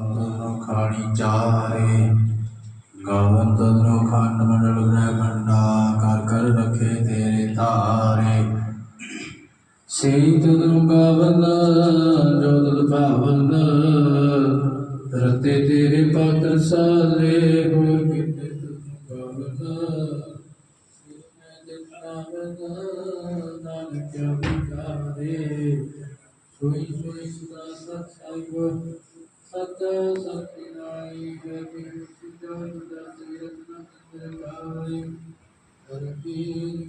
ਤਨੋ ਖਾਣੀ ਚਾਰੇ ਗਾਵਨ ਤਨੋ ਖੰਡ ਮੰਡਲ ਗ੍ਰਹਿ ਖੰਡਾ ਕਰ ਕਰ ਰਖੇ ਤੇਰੇ ਤਾਰੇ। ਸੇ ਤਨੋ ਗਾਵਨ ਜੋ ਤਨ ਭਾਵਨ ਰਤੇ ਤੇਰੇ ਪਤ ਸਾਲੇ, ਹੋਰ ਕਿਤੇ ਤਨੋ ਗਾਵਨ ਨਾਨਕ ਵਿਚਾਰੇ। ਸੋਈ ਸੋਈ ਸਦਾ ਸਤ ਸਾਹਿਬ ਸਤ ਸਤਿ ਨਾਈ ਗਤੀ ਸਿਧਾਂ ਦਸੀ ਰਤਨ ਤੇਰੇ ਕਰਤੀ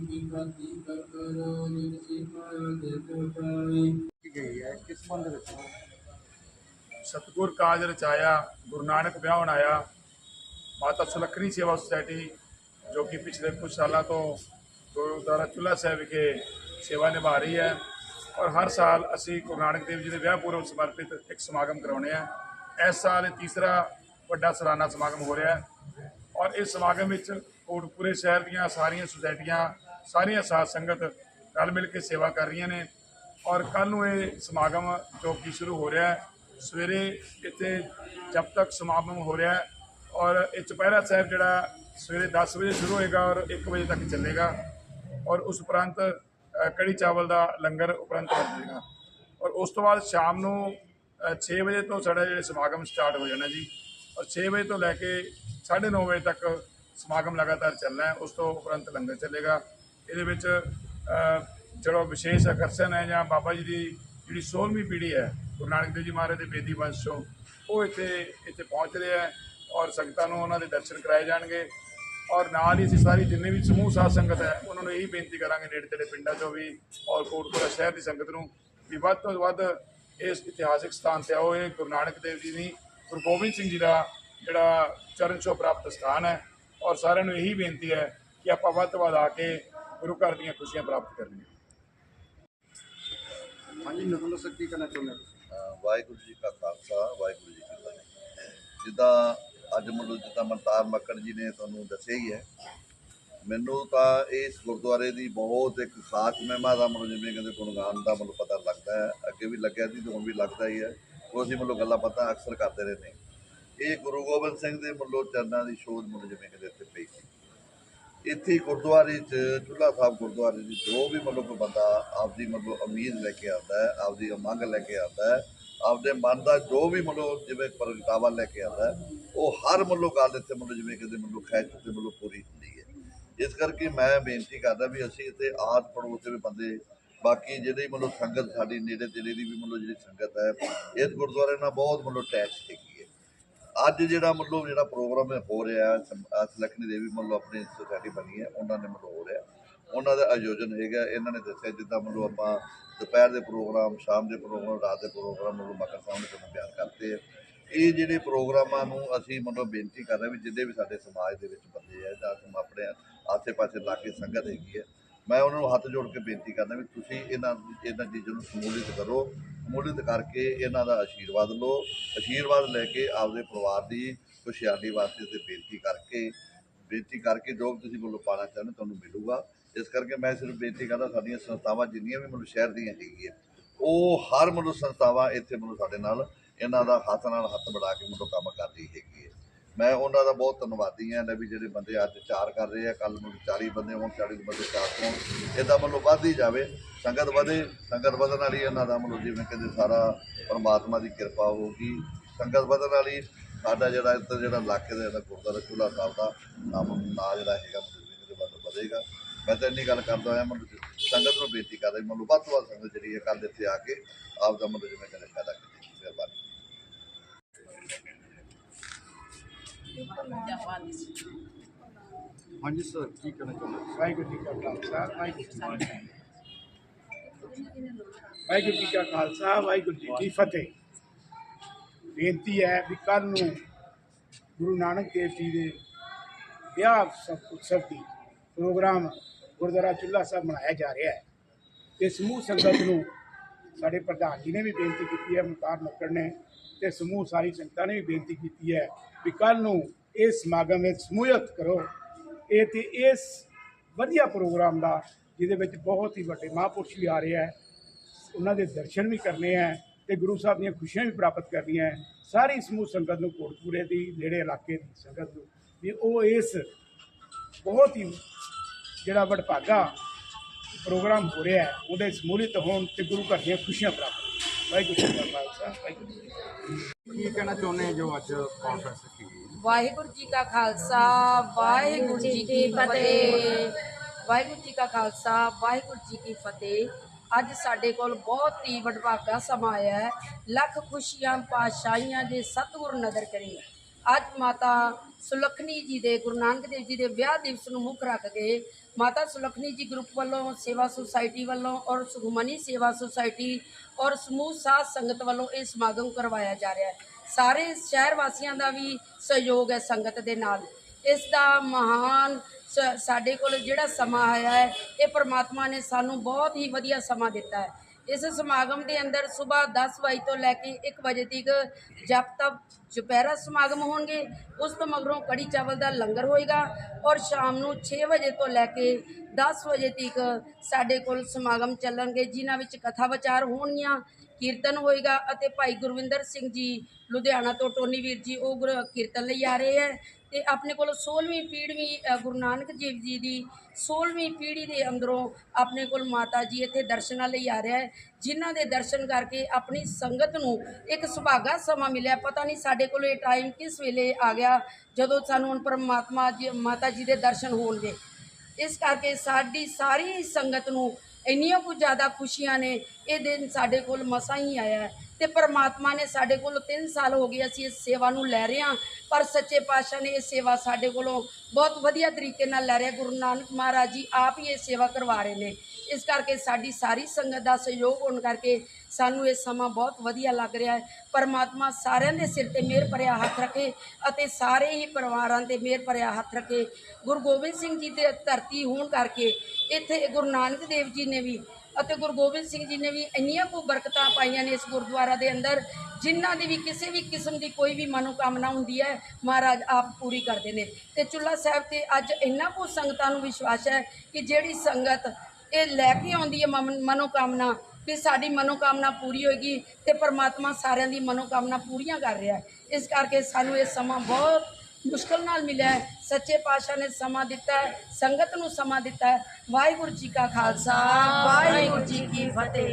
ਕੀ ਖਾਤੀ ਕਰ ਕਰੋ ਨਿਤ ਸਿਮਾ ਦੇ ਤੋਟਾਈ ਗਈ ਹੈ ਕਿਸ ਸੰਬੰਧ ਵਿੱਚ ਸਤਿਗੁਰ ਕਾਜ ਰਚਾਇਆ ਗੁਰੂ ਨਾਨਕ ਵਿਆਹਣ ਆਇਆ ਮਾਤਾ ਸੁਲੱਖਣੀ ਸੇਵਾ ਸੁਸਾਇਟੀ ਜੋ ਕਿ ਪਿਛਲੇ ਕੁਝ ਸਾਲਾਂ ਤੋਂ ਗੁਰਦੁਆਰਾ ਚੁੱਲਾ ਸਾਹਿਬ ਵਿਖੇ ਸੇਵਾ ਨਿਭਾ ਰਹੀ ਹੈ ਔਰ ਹਰ ਸਾਲ ਅਸੀਂ ਗੁਰੂ ਨਾਨਕ ਦੇਵ ਜੀ ਦੇ ਵਿਆਹ ਪੁਰਬ ਸਮਰਪਿਤ ਇੱਕ ਸਮਾਗਮ ਕਰਾਉਂਦੇ ਆ ਇਸ ਸਾਲ ਇਹ ਤੀਸਰਾ ਵੱਡਾ ਸਾਲਾਨਾ ਸਮਾਗਮ ਹੋ ਰਿਹਾ ਹੈ। ਔਰ ਇਸ ਸਮਾਗਮ ਵਿੱਚ ਕੋਟਪੂਰੇ ਸ਼ਹਿਰ ਦੀਆਂ ਸਾਰੀਆਂ ਸੁਸਾਇਟੀਆਂ, ਸਾਰੀਆਂ ਸਾਧ ਸੰਗਤ ਰਲ ਮਿਲ ਕੇ ਸੇਵਾ ਕਰ ਰਹੀਆਂ ਨੇ। ਔਰ ਕੱਲ ਨੂੰ ਇਹ ਸਮਾਗਮ ਜੋ ਕਿ ਸ਼ੁਰੂ ਹੋ ਰਿਹਾ ਹੈ। ਸਵੇਰੇ ਇੱਥੇ ਜਬ ਤੱਕ ਸਮਾਗਮ ਹੋ ਰਿਹਾ ਹੈ ਔਰ ਇਹ ਚੁਪਹਿਰਾ ਸਾਹਿਬ ਜਿਹੜਾ ਸਵੇਰੇ 10 ਵਜੇ ਸ਼ੁਰੂ ਹੋਏਗਾ ਔਰ 1 ਵਜੇ ਤੱਕ ਚੱਲੇਗਾ ਔਰ ਉਸ ਉਪਰੰਤ ਕੜੀ ਚਾਵਲ ਦਾ ਲੰਗਰ ਉਪਰੰਤ ਵਰਤੇਗਾ ਔਰ ਉਸ ਤੋਂ ਬਾਅਦ ਸ਼ਾਮ ਨੂੰ 6 ਵਜੇ ਤੋਂ ਸਾਡਾ ਜਿਹੜਾ ਸਮਾਗਮ ਸਟਾਰਟ ਹੋ ਜਾਣਾ ਜੀ। ਔਰ 6 ਵਜੇ ਤੋਂ ਲੈ ਕੇ 9:30 ਵਜੇ ਤੱਕ ਸਮਾਗਮ ਲਗਾਤਾਰ ਚੱਲਣਾ ਹੈ। ਉਸ ਤੋਂ ਉਪਰੰਤ ਲੰਗਰ ਚੱਲੇਗਾ। ਇਹਦੇ ਵਿੱਚ ਜਿਹੜਾ ਵਿਸ਼ੇਸ਼ ਆਕਰਸ਼ਣ ਹੈ ਜਾਂ ਬਾਬਾ ਜੀ ਦੀ ਜਿਹੜੀ 16ਵੀਂ ਪੀੜ੍ਹੀ ਹੈ, ਗੁਰੂ ਨਾਨਕ ਦੇਵ ਜੀ ਮਹਾਰਾਜ ਦੇ ਬੇਦੀ ਵੰਸ਼ ਚੋਂ ਉਹ ਇੱਥੇ ਇੱਥੇ ਪਹੁੰਚ ਰਿਹਾ ਹੈ ਔਰ ਸੰਗਤਾਂ ਨੂੰ ਉਹਨਾਂ ਦੇ ਦਰਸ਼ਨ ਕਰਾਏ ਜਾਣਗੇ। ਔਰ ਨਾਲ ਹੀ ਅਸੀਂ ਸਾਰੀ ਜਿੰਨੇ ਵੀ ਸਮੂਹ ਸਾਧ ਸੰਗਤ ਹੈ, ਉਹਨਾਂ ਨੂੰ ਇਹੀ ਬੇਨਤੀ ਕਰਾਂਗੇ ਨੇੜੇ ਤੇੜੇ ਪਿੰਡਾਂ ਚੋਂ ਵੀ ਔਰ ਕੋਟਪੁਰਾ ਸ਼ਹਿਰ ਦੀ ਸੰਗਤ ਨੂੰ ਵੀ ਵੱਧ ਤੋਂ ਵੱਧ ਇਸ ਇਤਿਹਾਸਿਕ ਸਥਾਨ ਤੇ ਆਓ ਇਹ ਗੁਰੂ ਨਾਨਕ ਦੇਵ ਜੀ ਦੀ ਗੁਰੂ ਗੋਬਿੰਦ ਸਿੰਘ ਜੀ ਦਾ ਜਿਹੜਾ ਚਰਨ ਛੋਹ ਪ੍ਰਾਪਤ ਸਥਾਨ ਹੈ ਔਰ ਸਾਰਿਆਂ ਨੂੰ ਇਹੀ ਬੇਨਤੀ ਹੈ ਕਿ ਆਪਾਂ ਵੱਧ ਤੋਂ ਵੱਧ ਆ ਕੇ ਗੁਰੂ ਘਰ ਦੀਆਂ ਖੁਸ਼ੀਆਂ ਪ੍ਰਾਪਤ ਕਰਨੀਆਂ। ਹਾਂਜੀ ਨਕਲ ਸਰ ਕੀ ਕਰਨਾ ਚਾਹੁੰਦੇ ਹੋ ਵਾਹਿਗੁਰੂ ਜੀ ਕਾ ਖਾਲਸਾ ਵਾਹਿਗੁਰੂ ਜੀ ਕੀ ਫਤਿਹ। ਜਿੱਦਾਂ ਅੱਜ ਮੈਨੂੰ ਜਿੱਦਾਂ ਮਨਤਾਰ ਮੱਕੜ ਜੀ ਨੇ ਤੁਹਾਨੂੰ ਦੱਸਿਆ ਹੀ ਹੈ ਮੈਨੂੰ ਤਾਂ ਇਸ ਗੁਰਦੁਆਰੇ ਦੀ ਬਹੁਤ ਇੱਕ ਖਾਸ ਮਹਿਮਾ ਦਾ ਮੈਨੂੰ ਜਿਵੇਂ ਕਹਿੰਦੇ ਗੁਣਗਾਨ ਦਾ ਮੈਨੂੰ ਪਤਾ ਲੱਗਦਾ ਹੈ, ਅੱਗੇ ਵੀ ਲੱਗਿਆ ਸੀ ਤੇ ਹੁਣ ਵੀ ਲੱਗਦਾ ਹੀ ਹੈ, ਉਹ ਅਸੀਂ ਮੈਨੂੰ ਗੱਲਾਂ ਪਤਾ ਅਕਸਰ ਕਰਦੇ ਰਹਿੰਦੇ ਇਹ ਗੁਰੂ ਗੋਬਿੰਦ ਸਿੰਘ ਦੇ ਮੱਲੋ ਚਰਨਾਂ ਦੀ ਸ਼ੋਧ ਮੈਨੂੰ ਜਿਵੇਂ ਕਹਿੰਦੇ ਇੱਥੇ ਪਈ ਸੀ। ਇੱਥੇ ਗੁਰਦੁਆਰੇ 'ਚ ਚੁੱਲਾ ਸਾਹਿਬ ਗੁਰਦੁਆਰੇ 'ਚ ਜੋ ਵੀ ਮਤਲਬ ਕੋਈ ਬੰਦਾ ਆਪਦੀ ਮਤਲਬ ਉਮੀਦ ਲੈ ਕੇ ਆਉਂਦਾ ਹੈ, ਆਪਦੀ ਮੰਗ ਲੈ ਕੇ ਆਉਂਦਾ ਹੈ, ਆਪਦੇ ਮਨ ਦਾ ਜੋ ਵੀ ਮਤਲਬ ਜਿਵੇਂ ਪ੍ਰਗਟਾਵਾ ਲੈ ਕੇ ਆਉਂਦਾ ਉਹ ਹਰ ਮਤਲਬ ਗੱਲ ਇੱਥੇ ਮਤਲਬ ਜਿਵੇਂ ਕਹਿੰਦੇ ਮਤਲਬ ਖੈਚ ਤੇ ਮਤਲਬ ਪੂਰੀ ਹੁੰਦੀ ਹੈ। ਇਸ ਕਰਕੇ ਮੈਂ ਬੇਨਤੀ ਕਰਦਾ ਵੀ ਅਸੀਂ ਇੱਥੇ ਆਸ ਪੜੋਸ ਦੇ ਵੀ ਬੰਦੇ, ਬਾਕੀ ਜਿਹੜੇ ਮਤਲਬ ਸੰਗਤ ਸਾਡੀ ਨੇੜੇ ਤੇੜੇ ਦੀ ਵੀ ਮਤਲਬ ਜਿਹੜੀ ਸੰਗਤ ਹੈ, ਇਸ ਗੁਰਦੁਆਰੇ ਨਾਲ ਬਹੁਤ ਮਤਲਬ ਅਟੈਚ ਹੈਗੀ ਹੈ। ਅੱਜ ਜਿਹੜਾ ਮਤਲਬ ਜਿਹੜਾ ਪ੍ਰੋਗਰਾਮ ਹੋ ਰਿਹਾ ਸਲਖਣੀ ਦੇਵੀ ਮਤਲਬ ਆਪਣੀ ਸੋਸਾਇਟੀ ਬਣੀ ਹੈ, ਉਹਨਾਂ ਨੇ ਮਤਲਬ ਹੋ ਰਿਹਾ ਉਹਨਾਂ ਦਾ ਆਯੋਜਨ ਹੈਗਾ, ਇਹਨਾਂ ਨੇ ਦੱਸਿਆ ਜਿੱਦਾਂ ਮਤਲਬ ਆਪਾਂ ਦੁਪਹਿਰ ਦੇ ਪ੍ਰੋਗਰਾਮ, ਸ਼ਾਮ ਦੇ ਪ੍ਰੋਗਰਾਮ, ਰਾਤ ਦੇ ਪ੍ਰੋਗਰਾਮ ਮਤਲਬ ਮਕਰ ਸਾਹਮਣੇ ਤੁਹਾਨੂੰ ਬਿਆਨ ਕਰਦੇ ਆ ਇਹ ਜਿਹੜੇ ਪ੍ਰੋਗਰਾਮਾਂ ਨੂੰ ਅਸੀਂ ਮਤਲਬ ਬੇਨਤੀ ਕਰ ਰਹੇ ਵੀ ਜਿੱਦੇ ਵੀ ਸਾਡੇ ਸਮਾਜ ਦੇ ਵਿੱਚ ਬੰਦੇ ਆ ਜਾਂ ਆਪਣੇ ਆਸੇ-ਪਾਸੇ ਲਾ ਕੇ ਸੰਗਤ ਹੈਗੀ ਹੈ। ਮੈਂ ਉਹਨਾਂ ਨੂੰ ਹੱਥ ਜੋੜ ਕੇ ਬੇਨਤੀ ਕਰਦਾ ਵੀ ਤੁਸੀਂ ਇਹਨਾਂ ਇਹਨਾਂ ਚੀਜ਼ਾਂ ਨੂੰ ਸਮੂਲਿਤ ਕਰੋ। ਸਮੂਲਿਤ ਕਰਕੇ ਇਹਨਾਂ ਦਾ ਆਸ਼ੀਰਵਾਦ ਲਓ। ਆਸ਼ੀਰਵਾਦ ਲੈ ਕੇ ਆਪਦੇ ਪਰਿਵਾਰ ਦੀ ਖੁਸ਼ਹਾਲੀ ਵਾਸਤੇ ਤੇ ਬੇਨਤੀ ਕਰਕੇ ਬੇਨਤੀ ਕਰਕੇ ਜੋ ਵੀ ਤੁਸੀਂ ਮੈਨੂੰ ਪਾਣਾ ਚਾਹੁੰਦੇ ਤੁਹਾਨੂੰ ਮਿਲੂਗਾ। ਇਸ ਕਰਕੇ ਮੈਂ ਸਿਰਫ ਬੇਨਤੀ ਕਰਦਾ ਸਾਡੀਆਂ ਸੰਸਥਾਵਾਂ ਜਿੰਨੀਆਂ ਵੀ ਮਤਲਬ ਸ਼ਹਿਰ ਦੀਆਂ ਹੈਗੀਆਂ, ਉਹ ਹਰ ਮਤਲਬ ਸੰਸਥਾਵਾਂ ਇੱਥੇ ਮਤਲਬ ਸਾਡੇ ਨਾਲ ਇਹਨਾਂ ਦਾ ਹੱਥ ਨਾਲ ਹੱਥ ਮਿਲਾ ਕੇ ਮਤਲਬ ਕੰਮ ਕਰਦੀ ਹੈਗੀ ਹੈ। ਮੈਂ ਉਹਨਾਂ ਦਾ ਬਹੁਤ ਧੰਨਵਾਦੀ ਹਾਂ ਵੀ ਜਿਹੜੇ ਬੰਦੇ ਅੱਜ ਚਾਰ ਕਰ ਰਹੇ ਆ ਕੱਲ ਨੂੰ 40 ਬੰਦੇ ਹੋਣ 40 ਬੰਦੇ ਚਾਰ ਹੋਣ ਇਦਾਂ ਮਤਲਬ ਵੱਧ ਹੀ ਜਾਵੇ, ਸੰਗਤ ਵਧੇ, ਸੰਗਤ ਵਧਣ ਵਾਲੀ ਇਹਨਾਂ ਦਾ ਮਤਲਬ ਜਿਵੇਂ ਕਹਿੰਦੇ ਸਾਰਾ ਪਰਮਾਤਮਾ ਦੀ ਕਿਰਪਾ ਹੋਊਗੀ, ਸੰਗਤ ਵਧਣ ਵਾਲੀ, ਸਾਡਾ ਜਿਹੜਾ ਇੱਧਰ ਜਿਹੜਾ ਇਲਾਕੇ ਦਾ ਜਿਹੜਾ ਗੁਰਦੁਆਰਾ ਚੁਲਾ ਸਾਹਿਬ ਦਾ ਨਾਮ, ਨਾਂ ਜਿਹੜਾ ਹੈਗਾ, ਮਤਲਬ ਇਹਦੇ ਵੱਲ ਵਧੇਗਾ। ਮੈਂ ਤਾਂ ਇੰਨੀ ਗੱਲ ਕਰਦਾ ਹੋਇਆ, ਮਤਲਬ ਸੰਗਤ ਨੂੰ ਬੇਨਤੀ ਕਰਦਾ ਵੀ ਮਤਲਬ ਵੱਧ ਤੋਂ ਵੱਧ ਸੰਗਤ ਜਿਹੜੀ ਹੈ ਕੱਲ੍ਹ ਇੱਥੇ ਆ ਕੇ ਆਪ ਦਾ ਮਤਲਬ ਜਿਵੇਂ ਕਹਿੰਦੇ ਫਾਇਦਾ ਕੀਤੀ, ਮਿਹਰਬਾਨੀ। ਹਾਂਜੀ ਸਰ, ਕੀ ਕਰਨਾ ਚਾਹੁੰਦੇ ਵਾਹਿਗੁਰੂ ਜੀ ਕਾ ਖਾਲਸਾ, ਵਾਹਿਗੁਰੂ ਜੀ ਕੀ ਫਤਿਹ। ਵਾਹਿਗੁਰੂ ਜੀ ਕਾ ਖਾਲਸਾ, ਵਾਹਿਗੁਰੂ ਜੀ ਕੀ ਫਤਿਹ। ਬੇਨਤੀ ਹੈ ਵੀ ਕੱਲ ਨੂੰ ਗੁਰੂ ਨਾਨਕ ਦੇਵ ਜੀ ਦੇ ਵਿਆਹ ਉਤਸਵ ਦੀ ਪ੍ਰੋਗਰਾਮ ਗੁਰਦੁਆਰਾ ਚੁੱਲਾ ਸਾਹਿਬ ਮਨਾਇਆ ਜਾ ਰਿਹਾ ਹੈ। ਤੇ ਸਮੂਹ ਸੰਗਤ ਨੂੰ ਸਾਡੇ ਪ੍ਰਧਾਨ ਜੀ ਨੇ ਵੀ ਬੇਨਤੀ ਕੀਤੀ ਹੈ ਮੁਤਾਰ ਮੱਕੜ ਨੇ ਤੇ ਸਮੂਹ ਸਾਰੀ ਸੰਗਤਾਂ ਨੇ ਵੀ ਬੇਨਤੀ ਕੀਤੀ ਹੈ ਵੀ ਕੱਲ ਨੂੰ ਇਸ ਸਮਾਗਮ ਵਿੱਚ ਸਮੂਹਿਤ ਕਰੋ। ਇਹ ਤੇ ਇਸ ਵਧੀਆ ਪ੍ਰੋਗਰਾਮ ਦਾ, ਜਿਹਦੇ ਵਿੱਚ ਬਹੁਤ ਹੀ ਵੱਡੇ ਮਹਾਂਪੁਰਸ਼ ਵੀ ਆ ਰਹੇ ਹੈ, ਉਹਨਾਂ ਦੇ ਦਰਸ਼ਨ ਵੀ ਕਰਨੇ ਹੈ ਤੇ ਗੁਰੂ ਸਾਹਿਬ ਦੀਆਂ ਖੁਸ਼ੀਆਂ ਵੀ ਪ੍ਰਾਪਤ ਕਰਨੀਆਂ ਹੈ। ਸਾਰੀ ਸਮੂਹ ਸੰਗਤ ਨੂੰ ਕੋਟਪੂਰੇ ਦੀ ਨੇੜੇ ਇਲਾਕੇ ਦੀ ਸੰਗਤ ਨੂੰ ਵੀ ਉਹ ਇਸ ਬਹੁਤ ਹੀ ਜਿਹੜਾ ਵਡਭਾਗਾ ਪ੍ਰੋਗਰਾਮ ਹੋ ਰਿਹਾ ਹੈ ਉਹਦੇ ਸਮੂਲਿਤ ਹੋਣ ਤੇ ਗੁਰੂ ਘਰ ਦੀਆਂ ਖੁਸ਼ੀਆਂ ਪ੍ਰਾਪਤ। ਵਾਹਿਗੁਰੂ ਜੀ ਕਾ ਖਾਲਸਾ ਵਾਹਿਗੁਰੂ ਜੀ ਕੀ ਫਤਿਹ। ਕੀ ਕਹਿਣਾ ਚਾਹੁੰਦੇ ਹੋ ਜੋ ਅੱਜ ਕਾਨਫਰੰਸ ਰੱਖੀ ਗਈ? ਹੈ? ਵਾਹਿਗੁਰੂ ਜੀ ਕਾ ਖਾਲਸਾ ਵਾਹਿਗੁਰੂ ਜੀ ਕੀ ਫਤਿਹ। ਵਾਹਿਗੁਰੂ ਜੀ ਕਾ ਖਾਲਸਾ ਵਾਹਿਗੁਰੂ ਜੀ ਕੀ ਫਤਿਹ। ਅੱਜ ਸਾਡੇ ਕੋਲ ਬਹੁਤ ਹੀ ਵਡਭਾਗਾ ਸਮਾਂ ਆਇਆ ਹੈ। ਲੱਖ ਖੁਸ਼ੀਆਂ ਪਾਤਸ਼ਾਹੀਆਂ ਦੇ ਸਤਿਗੁਰ ਨਦਰ ਕਰੇ ਅੱਜ ਮਾਤਾ ਸੁਲੱਖਣੀ ਜੀ ਦੇ ਗੁਰੂ ਨਾਨਕ ਦੇਵ ਜੀ ਦੇ ਵਿਆਹ ਦਿਵਸ ਨੂੰ ਮੁੱਖ ਰੱਖ ਕੇ ਮਾਤਾ ਸੁਲੱਖਣੀ ਜੀ ਗਰੁੱਪ ਵੱਲੋਂ ਸੇਵਾ ਸੁਸਾਇਟੀ ਵੱਲੋਂ ਔਰ ਸੁਖਮਨੀ ਸੇਵਾ ਸੁਸਾਇਟੀ ਔਰ ਸਮੂਹ ਸਾਧ ਸੰਗਤ ਵੱਲੋਂ ਇਹ ਸਮਾਗਮ ਕਰਵਾਇਆ ਜਾ ਰਿਹਾ ਹੈ। ਸਾਰੇ ਸ਼ਹਿਰ ਵਾਸੀਆਂ ਦਾ ਵੀ ਸਹਿਯੋਗ ਹੈ ਸੰਗਤ ਦੇ ਨਾਲ। ਇਸ ਦਾ ਮਹਾਨ ਸ- ਸਾਡੇ ਕੋਲ ਜਿਹੜਾ ਸਮਾਂ ਆਇਆ ਹੈ, ਇਹ ਪ੍ਰਮਾਤਮਾ ਨੇ ਸਾਨੂੰ ਬਹੁਤ ਹੀ ਵਧੀਆ ਸਮਾਂ ਦਿੱਤਾ ਹੈ। ਇਸ ਸਮਾਗਮ ਦੇ ਅੰਦਰ ਸਵੇਰ 10 ਵਜੇ ਤੋਂ ਲੈ ਕੇ 1 ਵਜੇ ਤੱਕ ਜਪ ਤਪ ਦੁਪਹਿਰਾ ਸਮਾਗਮ ਹੋਣਗੇ। ਉਸ ਤੋਂ ਮਗਰੋਂ ਕੜੀ ਚਾਵਲ ਦਾ ਲੰਗਰ ਹੋਏਗਾ ਔਰ ਸ਼ਾਮ ਨੂੰ 6 ਵਜੇ ਤੋਂ ਲੈ ਕੇ 10 ਵਜੇ ਤੱਕ ਸਾਡੇ ਕੋਲ ਸਮਾਗਮ ਚੱਲਣਗੇ, ਜਿਨ੍ਹਾਂ ਵਿੱਚ ਕਥਾ ਵਿਚਾਰ ਹੋਣਗੀਆਂ। ਕੀਰਤਨ ਹੋਏਗਾ ਅਤੇ ਭਾਈ ਗੁਰਵਿੰਦਰ ਸਿੰਘ ਜੀ ਲੁਧਿਆਣਾ ਤੋਂ, ਟੋਨੀ ਵੀਰ ਜੀ ਉਹ ਗੁਰ- ਕੀਰਤਨ ਲਈ ਆ ਰਹੇ ਹੈ ਤੇ ਆਪਣੇ ਕੋਲ 16ਵੀਂ ਪੀੜ੍ਹਵੀਂ ਗੁਰੂ ਨਾਨਕ ਦੇਵ ਜੀ ਦੀ 16ਵੀਂ ਪੀੜ੍ਹੀ ਦੇ ਅੰਦਰੋਂ ਆਪਣੇ ਕੋਲ ਮਾਤਾ ਜੀ ਇੱਥੇ ਦਰਸ਼ਨਾਂ ਲਈ ਆ ਰਿਹਾ ਹੈ, ਜਿਨ੍ਹਾਂ ਦੇ ਦਰਸ਼ਨ ਕਰਕੇ ਆਪਣੀ ਸੰਗਤ ਨੂੰ ਇੱਕ ਸੁਭਾਗਾ ਸਮਾਂ ਮਿਲਿਆ। ਪਤਾ ਨਹੀਂ ਸਾਡੇ ਕੋਲ ਇਹ ਟਾਈਮ ਕਿਸ ਵੇਲੇ ਆ ਗਿਆ, ਜਦੋਂ ਸਾਨੂੰ ਹੁਣ ਪਰਮਾਤਮਾ ਜੀ, ਮਾਤਾ ਜੀ ਦੇ ਦਰਸ਼ਨ ਹੋਣਗੇ। ਇਸ ਕਰਕੇ ਸਾਡੀ ਸਾਰੀ ਸੰਗਤ ਨੂੰ ਇੰਨੀਆਂ ਕੁ ਜ਼ਿਆਦਾ ਖੁਸ਼ੀਆਂ ਨੇ ਇਹ ਦਿਨ ਸਾਡੇ ਕੋਲ ਮਸਾਂ ਹੀ ਆਇਆ ਤੇ ਪਰਮਾਤਮਾ ਨੇ ਸਾਡੇ ਕੋਲ 3 ਸਾਲ ਹੋ ਗਏ ਅਸੀਂ ਇਸ ਸੇਵਾ ਨੂੰ ਲੈ ਰਹੇ ਹਾਂ। ਪਰ ਸੱਚੇ ਪਾਤਸ਼ਾਹ ਨੇ ਇਹ ਸੇਵਾ ਸਾਡੇ ਕੋਲੋਂ ਬਹੁਤ ਵਧੀਆ ਤਰੀਕੇ ਨਾਲ ਲੈ ਰਿਹਾ ਗੁਰੂ ਨਾਨਕ ਮਹਾਰਾਜ ਜੀ ਆਪ ਹੀ ਇਹ ਸੇਵਾ ਕਰਵਾ ਰਹੇ ਨੇ। ਇਸ ਕਰਕੇ ਸਾਡੀ ਸਾਰੀ ਸੰਗਤ ਦਾ ਸਹਿਯੋਗ ਹੋਣ ਕਰਕੇ ਸਾਨੂੰ ਇਹ ਸਮਾਂ ਬਹੁਤ ਵਧੀਆ ਲੱਗ ਰਿਹਾ ਹੈ। ਪਰਮਾਤਮਾ ਸਾਰਿਆਂ ਦੇ ਸਿਰ ਤੇ ਮਿਹਰ ਭਰਿਆ ਹੱਥ ਰੱਖੇ ਅਤੇ ਸਾਰੇ ਹੀ ਪਰਿਵਾਰਾਂ ਤੇ ਮਿਹਰ ਭਰਿਆ ਹੱਥ ਰੱਖੇ। ਗੁਰੂ ਗੋਬਿੰਦ ਸਿੰਘ ਜੀ ਦੇ ਧਰਤੀ ਹੋਣ ਕਰਕੇ ਇੱਥੇ ਗੁਰੂ ਨਾਨਕ ਦੇਵ ਜੀ ਨੇ ਵੀ ਅਤੇ ਗੁਰੂ ਗੋਬਿੰਦ ਸਿੰਘ ਜੀ ਨੇ ਵੀ ਇੰਨੀਆਂ ਕੋ ਬਰਕਤਾਂ ਪਾਈਆਂ ਨੇ ਇਸ ਗੁਰਦੁਆਰਾ ਦੇ ਅੰਦਰ, ਜਿਨ੍ਹਾਂ ਦੀ ਵੀ ਕਿਸੇ ਵੀ ਕਿਸਮ ਦੀ ਕੋਈ ਵੀ ਮਨੋਕਾਮਨਾ ਹੁੰਦੀ ਹੈ, ਮਹਾਰਾਜ ਆਪ ਪੂਰੀ ਕਰਦੇ ਨੇ। ਤੇ ਚੁੱਲਾ ਸਾਹਿਬ ਤੇ ਅੱਜ ਇੰਨਾ ਕੋ ਸੰਗਤਾਂ ਨੂੰ ਵਿਸ਼ਵਾਸ ਹੈ ਕਿ ਜਿਹੜੀ ਸੰਗਤ ਇਹ ਲੈ ਕੇ ਆਉਂਦੀ ਹੈ ਮਨ- ਮਨੋਕਾਮਨਾ ਕਿ ਸਾਡੀ ਮਨੋਕਾਮਨਾ ਪੂਰੀ ਹੋਏਗੀ ਤੇ ਪਰਮਾਤਮਾ ਸਾਰਿਆਂ ਦੀ ਮਨੋਕਾਮਨਾ ਪੂਰੀਆਂ ਕਰ ਰਿਹਾ ਹੈ। ਇਸ ਕਰਕੇ ਸਾਨੂੰ ਇਹ ਸਮਾਂ ਬਹੁਤ ਮੁਸ਼ਕਲ ਨਾਲ ਮਿਲਿਆ ਹੈ। ਸੱਚੇ ਪਾਤਸ਼ਾਹ ਨੇ ਸਮਾਂ ਦਿੱਤਾ ਹੈ, ਸੰਗਤ ਨੂੰ ਸਮਾਂ ਦਿੱਤਾ ਹੈ। ਵਾਹਿਗੁਰੂ ਜੀ ਕਾ ਖਾਲਸਾ, ਵਾਹਿਗੁਰੂ ਜੀ ਕੀ ਫਤਿਹ।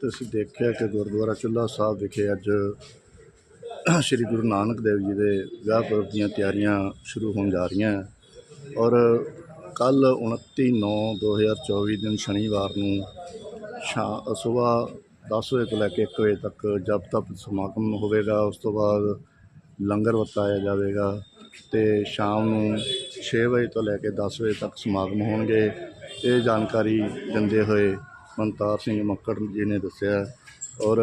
ਤੁਸੀਂ ਦੇਖਿਆ ਕਿ ਗੁਰਦੁਆਰਾ ਚੁੱਲਾ ਸਾਹਿਬ ਵਿਖੇ ਅੱਜ ਸ੍ਰੀ ਗੁਰੂ ਨਾਨਕ ਦੇਵ ਜੀ ਦੇ ਵਿਆਹ ਪੁਰਬ ਦੀਆਂ ਤਿਆਰੀਆਂ ਸ਼ੁਰੂ ਹੋਣ ਜਾ ਰਹੀਆਂ ਹੈ। ਔਰ ਕੱਲ 29 9 2024 ਦਿਨ ਸ਼ਨੀਵਾਰ ਨੂੰ ਸ਼ਾ ਸਵੇਰ 10 ਵਜੇ ਤੋਂ ਲੈ ਕੇ 1 ਵਜੇ ਤੱਕ ਜਪ ਤਪ ਸਮਾਗਮ ਹੋਵੇਗਾ। ਉਸ ਤੋਂ ਬਾਅਦ ਲੰਗਰ ਵਰਤਾਇਆ ਜਾਵੇਗਾ ਤੇ ਸ਼ਾਮ ਨੂੰ 6 ਵਜੇ ਤੋਂ ਲੈ ਕੇ 10 ਵਜੇ ਤੱਕ ਸਮਾਗਮ ਹੋਣਗੇ। ਇਹ ਜਾਣਕਾਰੀ ਦਿੰਦੇ ਹੋਏ ਮਨਤਾਰ ਸਿੰਘ ਮੱਕੜ ਜੀ ਨੇ ਦੱਸਿਆ। ਔਰ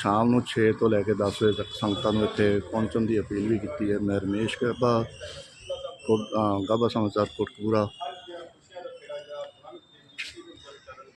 ਸ਼ਾਮ ਨੂੰ 6 ਤੋਂ ਲੈ ਕੇ 10 ਵਜੇ ਤੱਕ ਸੰਗਤਾਂ ਨੂੰ ਇੱਥੇ ਪਹੁੰਚਣ ਦੀ ਅਪੀਲ ਵੀ ਕੀਤੀ ਹੈ। ਮੈਂ ਰਮੇਸ਼ ਗੱਬਾ ਕੋਟ ਸਮਾਚਾਰ ਕੋਟਕਪੂਰਾ।